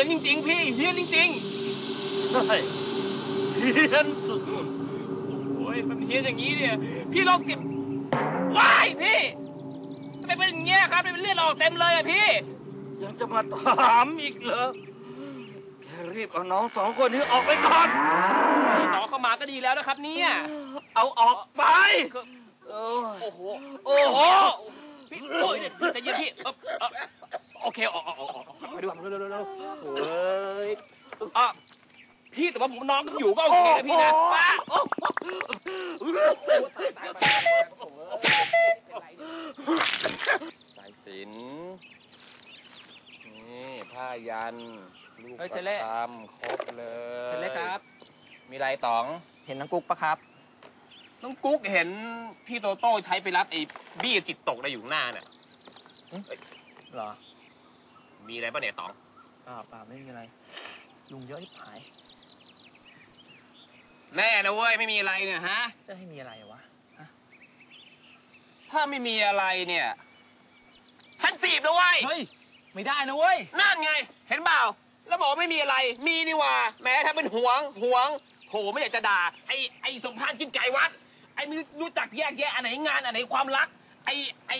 ยนจริง ๆ พี่เฮี้ยนจริงใช่เฮียนสุดๆโอ้ยมันเฮี้ยนอย่างนี้เนี่ย พี่ลองเก็บว้ายพี่ทำไมเป็นอย่างเงี้ยครับทำไมเป็นเลือดออกเต็มเลยอะพี่ๆยังจะมาถามอีกเหรอแค่รีบเอาน้องสองคนนี้ออกไปก่อน น้องเข้ามาก็ดีแล้วนะครับเนี่ยเอาออกไป คือโอ้ยโอ้โห โอ้โอ้โหโหพี่โอ้ยใจะเย็นพี่เอ่อเอ่อ โอเคออกออกออกออกออกไปดีกว่าเร็วๆเร็วๆเฮ้ยอะพี่แต่ว่าผมน้องก็อยู่ก็โอเคนะพี่นะป้าสายสินนี่ผ้ายันลูกเฮ้ยปเทระเล่คำครบเลยเทเล่ครับ มีอะไรต๋องเห็นน้องกุ๊กปะครับ น้องกุ๊กเห็นพี่โตโต้ใช้ไปรับไอ้บี้จิตตกอะไรอยู่ข้างหน้าเนี่ยเหรอ มีอะไรปะเนี่ยต๋องเปล่าเปล่าไม่มีอะไร ยุงเยอะที่ผาย แน่นะเว้ยไม่มีอะไรเนี่ยฮะ จะให้มีอะไรวะ ถ้าไม่มีอะไรเนี่ยฉันจีบนะเว้ย เฮ้ย ไม่ได้นะเว้ย นั่นไง เห็นเปล่า แล้วบอกว่าไม่มีอะไร มีนี่หว่า แม้ถ้าเป็นหวงหวงโถไม่อยากจะด่า ไอ้ไอ้สมพานกินไก่วัด ไอ้ไม่รู้จักแยกแยะอันไหนงานอันไหนความรัก ไอ้ไอ้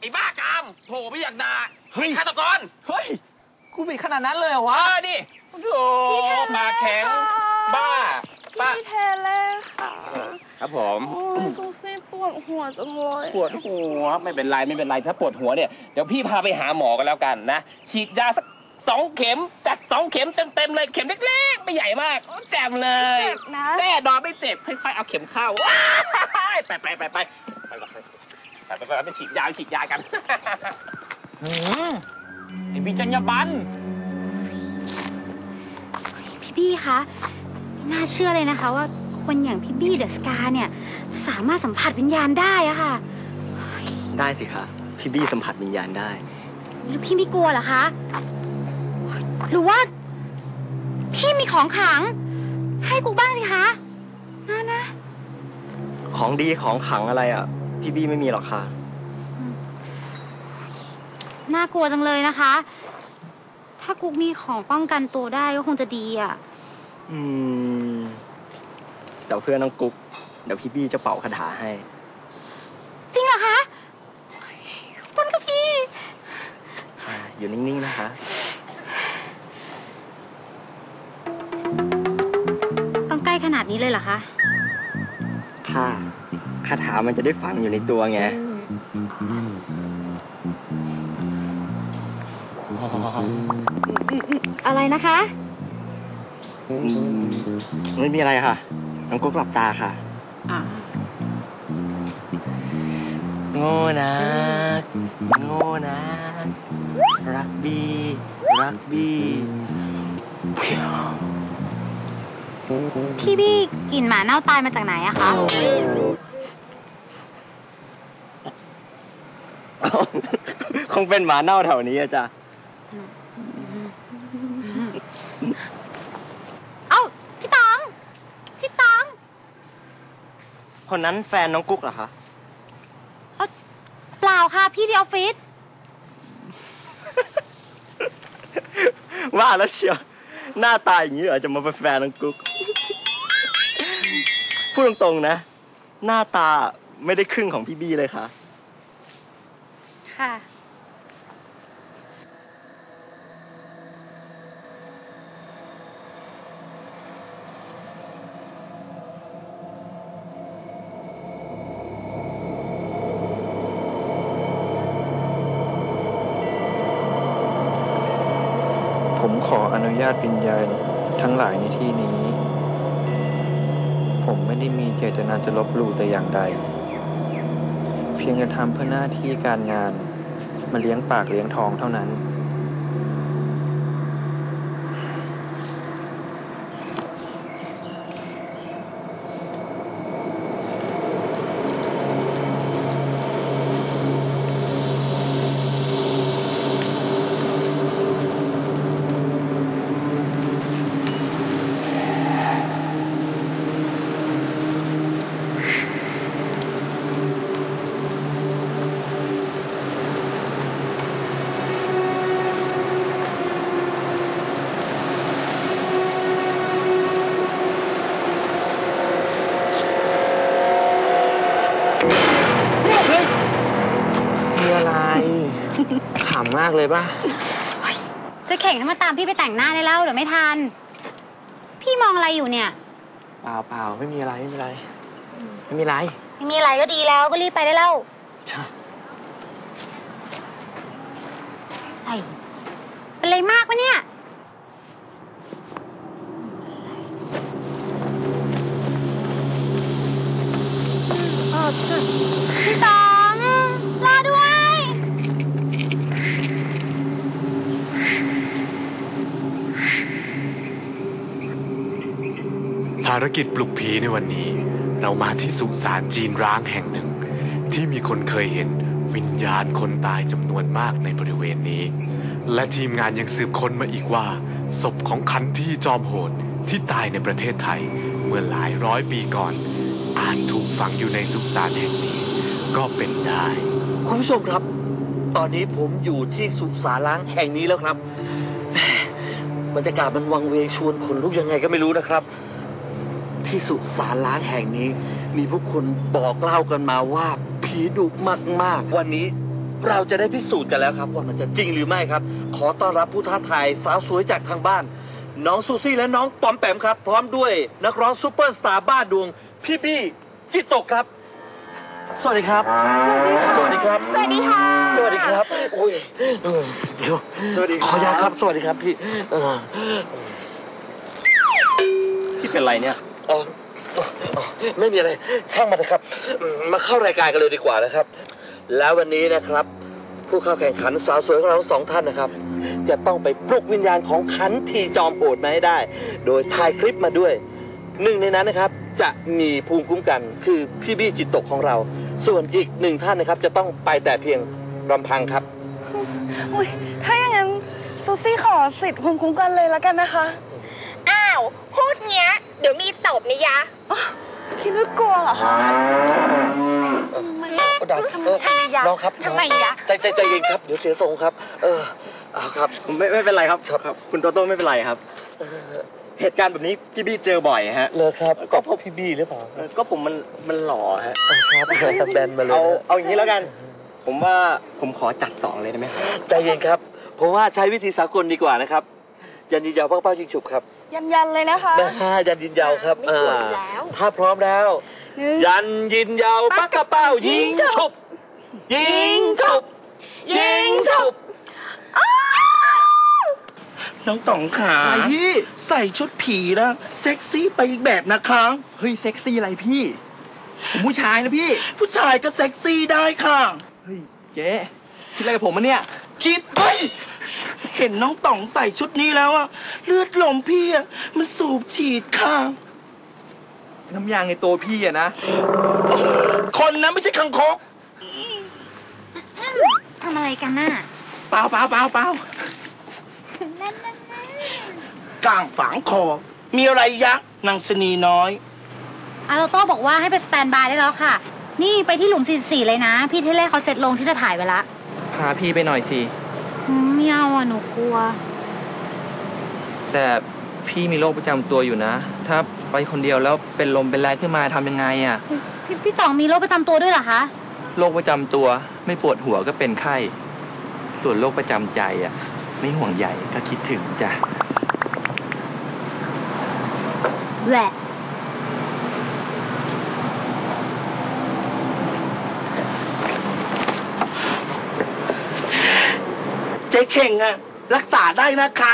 ไอ้บ้ากามโถไม่อยากด่า เฮ้ยฆาตกรเฮ้ยกูผิดขนาดนั้นเลยเหรอเอวะอดิโถปากแข็งบ้าป้าพี่เทเล่ค่ะครับผมโอ้ยซูซี่ปวดหัวจังเลยปวดหัวไม่เป็นไรไม่เป็นไรถ้าปวดหัวเนี่ยเดี๋ยวพี่พาไปหาหมอกันแล้วกันนะฉีดยาสักสองเข็มจัดสองเข็มเต็มๆเลยเข็มเล็กๆไม่ใหญ่มากโอ้แจ่มเลยเจ็บนะแน่นอนไม่เจ็บค่อยๆเอาเข็มเข้าว้ายไปไปไปไปไปไปไปไปไปไปฉีดยาฉีดยากัน หืมไอ้บิจัญญาบันพี่บี้คะไม่น่าเชื่อเลยนะคะว่าคนอย่างพี่บี้เดอะสกาเนี่ยจะสามารถสัมผัสวิญญาณได้อะค่ะ ได้สิคะพี่บี้สัมผัสวิญญาณได้ แล้วพี่ไม่กลัวเหรอคะ หรือว่า พี่มีของขลัง ให้กูบ้างสิคะนะนะ ของดีของขลังอะไรอะ พี่บี้ไม่มีหรอกค่ะ น่ากลัวจังเลยนะคะ ถ้ากูมีของป้องกันตัวได้ก็คงจะดีอะอืม เดี๋ยวเพื่อนน้องกุ๊ก เดี๋ยวพี่บี้จะเป่าคาถาให้ จริงเหรอคะขอบคุณค่ะพี่อ่าอยู่นิ่งๆนะคะ ต้องใกล้ขนาดนี้เลยเหรอคะ ค่ะ คาถามันจะได้ฝังอยู่ในตัวไง อะไรนะคะอืมไม่มีอะไรค่ะ น้องกุ๊กหลับตาค่ะโง่นะโง่นะ รักบีรักบีพี่บี้กลิ่นหมาเน่าตายมาจากไหนอะคะ คงเป็นหมาเน่าแถวนี้อะจ้ะ เอ้า พี่ตองพี่ตองคนนั้นแฟนน้องกุ๊กเหรอคะเปล่าค่ะ พี่ที่ออฟฟิศว่าแล้วเชียว หน้าตาอย่างนี้เหรอจะมาเป็นแฟนน้องกุ๊ก พูดตรงๆนะ หน้าตาไม่ได้ครึ่งของพี่บี้เลยค่ะ ค่ะ ผมขออนุ ญาติวิญญาณทั้งหลายในที่นี้ ผมไม่ได้มีเจตนาจะลบหลู่แต่อย่างใด เพียงจะทำเพื่อหน้าที่การงาน มาเลี้ยงปากเลี้ยงท้องเท่านั้น เลยป่ะจะเข่งให้มาตามพี่ไปแต่งหน้าได้แล้วเดี๋ยวไม่ทัน พี่มองอะไรอยู่เนี่ย เปล่าเปล่าไม่มีอะไรไม่มีอะไร ไม่มีอะไร ไม่มีอะไรก็ดีแล้วก็รีบไปได้แล้วใช่ไอ้เป็นอะไรมากปะเนี่ยพี่ตองรอด้วย ภารกิจปลุกผีในวันนี้ เรามาที่สุสานจีนร้างแห่งหนึ่ง ที่มีคนเคยเห็นวิญญาณคนตายจำนวนมากในบริเวณนี้ และทีมงานยังสืบค้นมาอีกว่า ศพของคันที่จอมโหดที่ตายในประเทศไทยเมื่อหลายร้อยปีก่อน อาจถูกฝังอยู่ในสุสานแห่งนี้ ก็เป็นได้ คุณผู้ชมครับ ตอนนี้ผมอยู่ที่สุสานล้างแห่งนี้แล้วครับบรรยากาศมันวังเวงชวนขนลุกยังไงก็ไม่รู้นะครับ ที่สุสานล้างแห่งนี้ มีผู้คนบอกเล่ากันมาว่าผีดุมากๆ วันนี้เราจะได้พิสูจน์กันแล้วครับ ว่ามันจะจริงหรือไม่ครับ ขอต้อนรับผู้ท้าทายสาวสวยจากทางบ้าน น้องซูซี่และน้องปอมแปมครับ พร้อมด้วยนักร้องซูเปอร์สตาร์บ้านดวง พี่บี้จิตตกครับ สวัสดีครับ สวัสดีครับ สวัสดีค่ะ สวัสดีครับอุ้ยเออเดี๋ยวสวัสดีขออนุญาตครับ สวัสดีครับพี่เออพี่เป็นไรเนี่ย เออเอไม่มีอะไรช่างมันนะครับ มาเข้ารายการกันเลยดีกว่านะครับ แล้ววันนี้นะครับ ผู้เข้าแข่งขันสาวสวยของเราทั้งสองท่านนะครับ จะต้องไปปลุกวิญญาณของขันทีจอมโหดมาให้ได้ โดยถ่ายคลิปมาด้วยหนึ่งในนั้นนะครับ จะมีภูมิคุ้มกัน คือพี่บี้จิตตกของเรา ส่วนอีกหนึ่งท่านนะครับ จะต้องไปแต่เพียงลำพังครับอุ้ยถ้าอย่างนั้นซูซี่ขอสิทธิ์ภูมิคุ้มกันเลยแล้วกันนะคะ พูดเงี้ย เดี๋ยวมีตบนะยะคิดว่ากลัวเหรอคะก็ดันเออน้องครับทำไมยะใจใจใจเย็นครับ เดี๋ยวเสียทรงครับ เออเอาครับ ไม่ไม่เป็นไรครับครับครับคุณโตโต้ไม่เป็นไรครับเหตุการณ์แบบนี้พี่บี้เจอบ่อยฮะเลยครับก็เพราะพี่บี้หรือเปล่าเออก็ผมมันมันหล่อฮะเอาครับแบนมาเลยเอานะเอาอย่างนี้แล้วกัน ผมว่าผมขอจัดสองเลยได้ไหมครับใจเย็นครับผมว่าใช้วิธีสากลดีกว่านะครับยันยินยาวเป้าเป้ายิงฉุบครับ ยันยันๆเลยนะคะนะฮะยันยินยาวครับไม่กลัวอยู่แล้วถ้าพร้อมแล้ว ยันยินยาวปักกระเป้ายิงฉุบยิงฉุบยิงฉุบน้องต๋องขาพี่ใส่ชุดผีแล้วเซ็กซี่ไปอีกแบบนะคะเฮ้ยเซ็กซี่อะไรพี่ผมผู้ชายนะพี่ ผู้ชายก็เซ็กซี่ได้ค่ะเฮ้ยเจ๊คิดอะไรกับผมมันเนี่ยคิดเฮ้ย เห็นน้องต๋องใส่ชุดนี้แล้วอะเลือดลมพี่อะมันสูบฉีดค่ะ น้ำยางในตัวพี่อะนะ คนนะไม่ใช่คังคกทำอะไรกันน่ะเปล่าเปล่าเปล่าเปล่ากลางฝังคอ มีอะไรยักษ์นางสนีน้อยอาโตโต้บอกว่าให้ไปสแตนบายได้แล้วค่ะ นี่ไปที่หลุม44เลยนะ พี่เทเล่เขาเสร็จลงที่จะถ่ายไว้ละ พาพี่ไปหน่อยสิอืม ไม่เอาอะหนูกลัว แต่พี่มีโรคประจำตัวอยู่นะ ถ้าไปคนเดียวแล้วเป็นลมเป็นแรงขึ้นมาทำยังไงอะพี่พี่ต๋องมีโรคประจำตัวด้วยเหรอคะ โรคประจำตัวไม่ปวดหัวก็เป็นไข้ ส่วนโรคประจำใจอะไม่ห่วงใหญ่ก็คิดถึงจ้ะ แหละ เจ๊เข่งอะรักษาได้นะคะ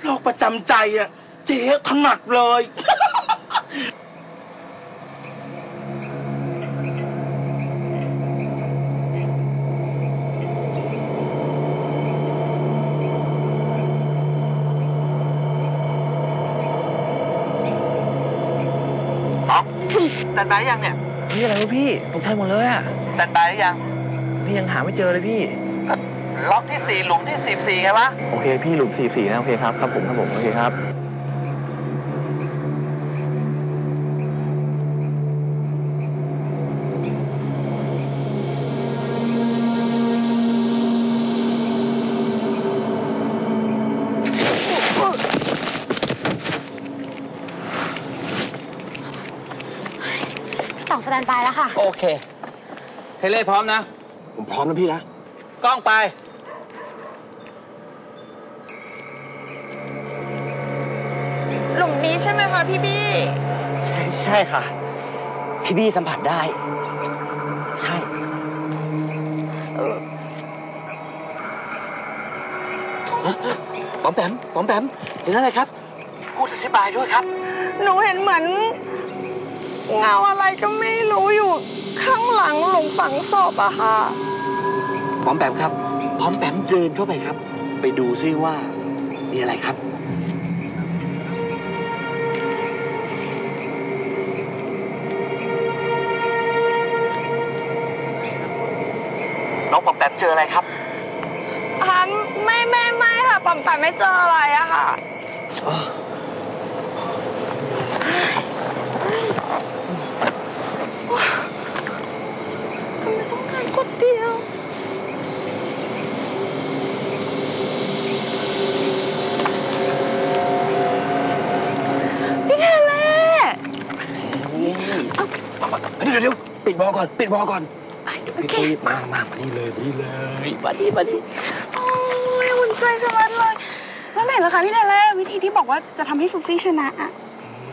โรคประจำใจอะเจ๊ถนัดเลยแตนบายยังเนี่ยพี่อะไรวะพี่ตกใจหมดเลยอะแตนบายยัง พี่ยังหาไม่เจอเลยพี่ ล็อกที่สี่หลุมที่สิบสี่ไงวะโอเคพี่หลุมสี่สี่นะโอเคครับครับผมครับผมโอเคครับ พี่ต๋องสแตนบายแล้วค่ะ โอเค เทเล่พร้อมนะ ผมพร้อมนะพี่นะ กล้องไป ใช่ไหมคะพี่บี้ใช่ใช่ค่ะ พี่บี้สัมผัสได้ ใช่ปอมแปมปอมแปมเห็นอะไรครับพูดอธิบายด้วยครับ หนูเห็นเหมือน เงาอะไรก็ไม่รู้อยู่ข้างหลังหลุมฝังศพอะค่ะ ปอมแปมครับปอมแปมเดินเข้าไปครับ ไปดูซิว่ามีอะไรครับ น้องปอมแปมเจออะไรครับอ่าไม่ไม่ไม่ค่ะปอมแปมไม่เจออะไรอะค่ะทำไมต้องการคนเดียวพี่เทเล่เดี๋ยวเดี๋ยวปิดบอก่อน ปิดบอก่อน โอเคพี่มามามานี่เลยมานี่เลยมาดิมาดิโอ้ยอุ่นใจชะมัดเลยแล้วไหนล่ะคะพี่เทเล่วิธีที่บอกว่าจะทำให้ซูซี่ชนะอะ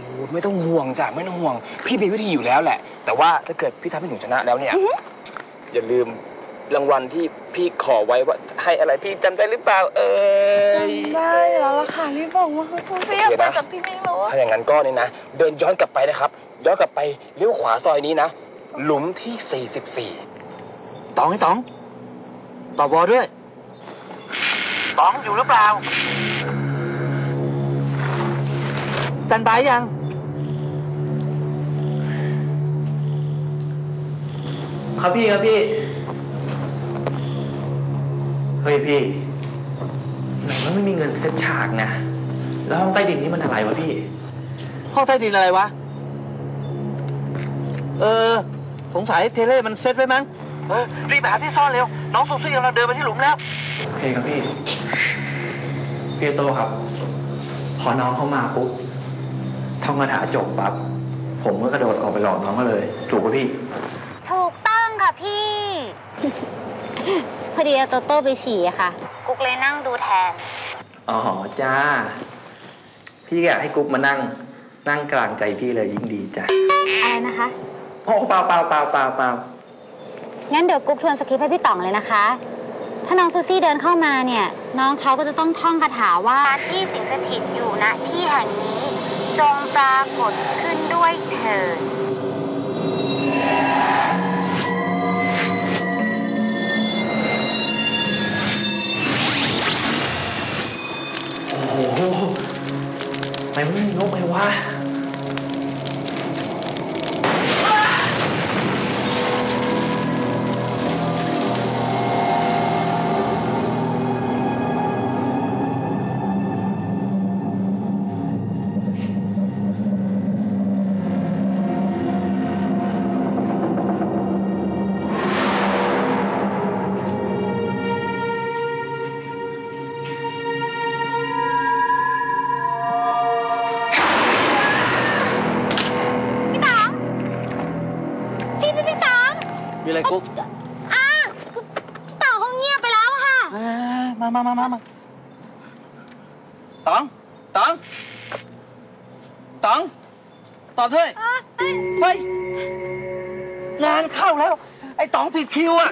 โอ้ไม่ต้องห่วงจ้ะไม่ต้องห่วง พี่มีวิธีอยู่แล้วแหละ แต่ว่าถ้าเกิดพี่ทำให้หนูชนะแล้วเนี่ยอย่าลืมรางวัลที่พี่ขอไว้ว่าให้อะไรพี่จำได้หรือเปล่า เอ้ยจำได้แล้วล่ะค่ะรีบบอกว่าซูซี่อยากไปกับที่นี่แล้วอะถ้าอย่างนั้นก็นี่นะเดินย้อนกลับไปนะครับ ย้อนกลับไปเลี้ยวขวาซอยนี้นะ หลุมที่ 44 ตองไอ้ตองตอบวอด้วยตองอยู่หรือเปล่าตันบายยังครับพี่ครับพี่ เฮ้ยพี่ไหนมันไม่มีเงินเซ็ตฉากนะ แล้วห้องใต้ดินนี่มันอะไรวะพี่ ห้องใต้ดินอะไรวะ เออ สงสัยเทเล่มันเซ็ตไว้มั้ง เออรีบไปหาที่ซ่อนเร็ว น้องซูซี่กำลังเดินไปที่หลุมแล้ว โอเคครับพี่ พี่โตครับ พอน้องเข้ามาปุ๊บท่องคาถาจบปั๊บ ผมก็กระโดดออกไปหลอกน้องก็เลย ถูกป่ะพี่ ถูกต้องค่ะพี่ พอดีเอาโตโต้ไปฉี่อะค่ะ กุ๊กเลยนั่งดูแทน อ๋อจ้า พี่อยากให้กุ๊กมานั่ง นั่งกลางใจพี่เลยยิ่งดีจ้ะอะไรนะคะ โอ้เปล่าเปล่าเปล่าเปล่าเปล่า งั้นเดี๋ยวกุ๊กทวนสคริปต์ให้พี่ต่องเลยนะคะ ถ้าน้องซูซี่เดินเข้ามาเนี่ย น้องเขาก็จะต้องท่องคาถาว่าที่สิงสถิตอยู่ณที่แห่งนี้ จงปรากฏขึ้นด้วยเถิดโอ้โหไมมันไม่งกเลยวะ มีอะไรกุ๊กอ้าพี่ต๋องเขาเงียบไปแล้วอะค่ะอ่ามามามามามาตองตองตองตอบด้วยเฮ้ยงานเข้าแล้ว ไอ้ตองผิดคิวอะ